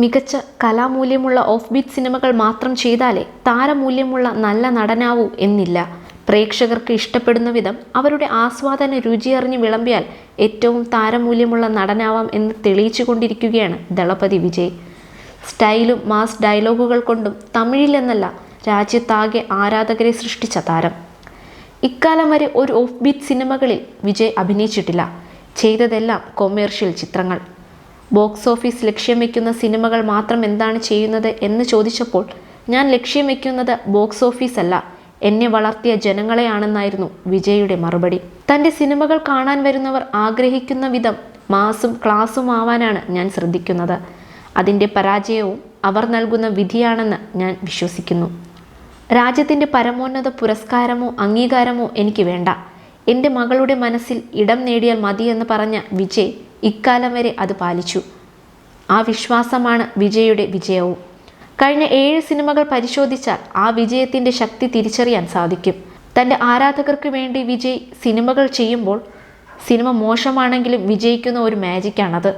മികച്ച കലാമൂല്യമുള്ള of beat സിനിമകൾ മാത്രം ചെയ്താലേ താരമൂല്യമുള്ള നല്ല നടനാവൂ എന്നില്ല. പ്രേക്ഷകർക്ക് ഇഷ്ടപ്പെടുന്ന വിധം അവരുടെ ആസ്വാദന രുചി രുചിയറിഞ്ഞ് വിളമ്പിയാൽ ഏറ്റവും താരമൂല്യമുള്ള നടനാവാം എന്ന് തെളിയിച്ചു കൊണ്ടിരിക്കുകയാണ് ദളപതി വിജയ്. സ്റ്റൈലും മാസ് ഡയലോഗുകൾ കൊണ്ടും തമിഴിലെന്നല്ല രാജ്യത്താകെ ആരാധകരെ സൃഷ്ടിച്ച താരം. ഇക്കാലം വരെ ഒരു ഓഫ് ബീറ്റ് സിനിമകളിൽ വിജയ് അഭിനയിച്ചിട്ടില്ല. ചെയ്തതെല്ലാം കൊമേർഷ്യൽ ചിത്രങ്ങൾ. ബോക്സ് ഓഫീസ് ലക്ഷ്യം വെക്കുന്ന സിനിമകൾ മാത്രം എന്താണ് ചെയ്യുന്നത് എന്ന് ചോദിച്ചപ്പോൾ ഞാൻ ലക്ഷ്യം വെക്കുന്നത് ബോക്സ് ഓഫീസ് അല്ല. എന്നെ വളർത്തിയ ജനങ്ങളെയാണെന്നായിരുന്നു വിജയുടെ മറുപടി. തന്റെ സിനിമകൾ കാണാൻ വരുന്നവർ ആഗ്രഹിക്കുന്ന വിധം മാസും ക്ലാസും ആവാനാണ് ഞാൻ ശ്രദ്ധിക്കുന്നത്. അതിന്റെ പരാജയവും അവർ നൽകുന്ന വിധിയാണെന്ന് ഞാൻ വിശ്വസിക്കുന്നു. രാജ്യത്തിന്റെ പരമോന്നത പുരസ്കാരമോ അംഗീകാരമോ എനിക്ക് വേണ്ട. എന്റെ മകളുടെ മനസ്സിൽ ഇടം നേടിയാൽ മതിയെന്ന് പറഞ്ഞ വിജയ് ഇക്കാലം വരെ അത് പാലിച്ചു. ആ വിശ്വാസമാണ് വിജയുടെ വിജയവും. കഴിഞ്ഞ ഏഴ് സിനിമകൾ പരിശോധിച്ചാൽ ആ വിജയത്തിന്റെ ശക്തി തിരിച്ചറിയാൻ സാധിക്കും. തന്റെ ആരാധകർക്ക് വേണ്ടി വിജയ് സിനിമകൾ ചെയ്യുമ്പോൾ സിനിമ മോശമാണെങ്കിലും വിജയിക്കുന്ന ഒരു മാജിക്കാണത്.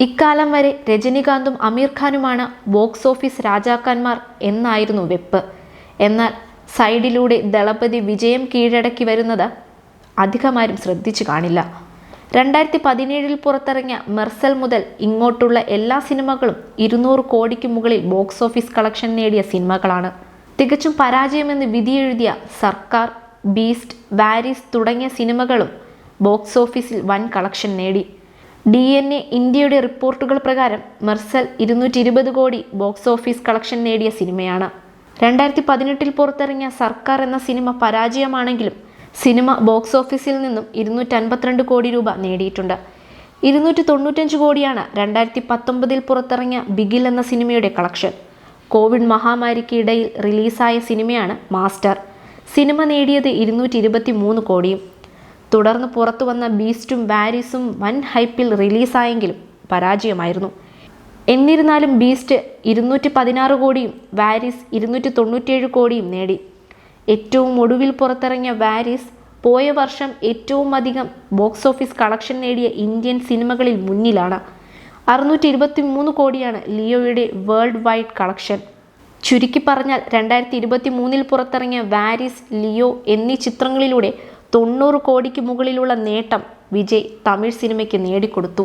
ഇക്കാലം വരെ രജനികാന്തും അമീർ ഖാനുമാണ് ബോക്സ് ഓഫീസ് രാജാക്കന്മാർ എന്നായിരുന്നു വെപ്പ്. എന്നാൽ സൈഡിലൂടെ ദളപതി വിജയം കീഴടക്കി വരുന്നത് അധികമാരും ശ്രദ്ധിച്ചു കാണില്ല. രണ്ടായിരത്തി പതിനേഴിൽ പുറത്തിറങ്ങിയ മെർസൽ മുതൽ ഇങ്ങോട്ടുള്ള എല്ലാ സിനിമകളും ഇരുന്നൂറ് കോടിക്ക് മുകളിൽ ബോക്സ് ഓഫീസ് കളക്ഷൻ നേടിയ സിനിമകളാണ്. തികച്ചും പരാജയമെന്ന് വിധിയെഴുതിയ സർക്കാർ ബീസ്റ്റ് വാരിസ് തുടങ്ങിയ സിനിമകളും ബോക്സ് ഓഫീസിൽ വൻ കളക്ഷൻ നേടി. ഡി എൻ എ ഇന്ത്യയുടെ റിപ്പോർട്ടുകൾ പ്രകാരം മെർസൽ ഇരുന്നൂറ്റി ഇരുപത് കോടി ബോക്സ് ഓഫീസ് കളക്ഷൻ നേടിയ സിനിമയാണ്. രണ്ടായിരത്തി പതിനെട്ടിൽ പുറത്തിറങ്ങിയ സർക്കാർ എന്ന സിനിമ പരാജയമാണെങ്കിലും സിനിമ ബോക്സ് ഓഫീസിൽ നിന്നും ഇരുന്നൂറ്റി അൻപത്തിരണ്ട് കോടി രൂപ നേടിയിട്ടുണ്ട്. ഇരുന്നൂറ്റി തൊണ്ണൂറ്റഞ്ച് കോടിയാണ് രണ്ടായിരത്തി പത്തൊമ്പതിൽ പുറത്തിറങ്ങിയ ബിഗിൽ എന്ന സിനിമയുടെ കളക്ഷൻ. കോവിഡ് മഹാമാരിക്ക് ഇടയിൽ റിലീസായ സിനിമയാണ് മാസ്റ്റർ. സിനിമ നേടിയത് ഇരുന്നൂറ്റി ഇരുപത്തി മൂന്ന് കോടിയും. തുടർന്ന് പുറത്തു വന്ന ബീസ്റ്റും വാരിസും വൻ ഹൈപ്പിൽ റിലീസായെങ്കിലും പരാജയമായിരുന്നു. എന്നിരുന്നാലും ബീസ്റ്റ് ഇരുന്നൂറ്റി പതിനാറ് കോടിയും വാരിസ് ഇരുന്നൂറ്റി തൊണ്ണൂറ്റിയേഴ് കോടിയും നേടി. ഏറ്റവും ഒടുവിൽ പുറത്തിറങ്ങിയ വാരിസ് പോയ വർഷം ഏറ്റവും അധികം ബോക്സ് ഓഫീസ് കളക്ഷൻ നേടിയ ഇന്ത്യൻ സിനിമകളിൽ മുന്നിലാണ്. അറുന്നൂറ്റി ഇരുപത്തി മൂന്ന് കോടിയാണ് ലിയോയുടെ വേൾഡ് വൈഡ് കളക്ഷൻ. ചുരുക്കി പറഞ്ഞാൽ രണ്ടായിരത്തി ഇരുപത്തി മൂന്നിൽ പുറത്തിറങ്ങിയ വാരിസ് ലിയോ എന്നീ ചിത്രങ്ങളിലൂടെ തൊണ്ണൂറ് കോടിക്ക് മുകളിലുള്ള നേട്ടം വിജയ് തമിഴ് സിനിമയ്ക്ക് നേടിക്കൊടുത്തു.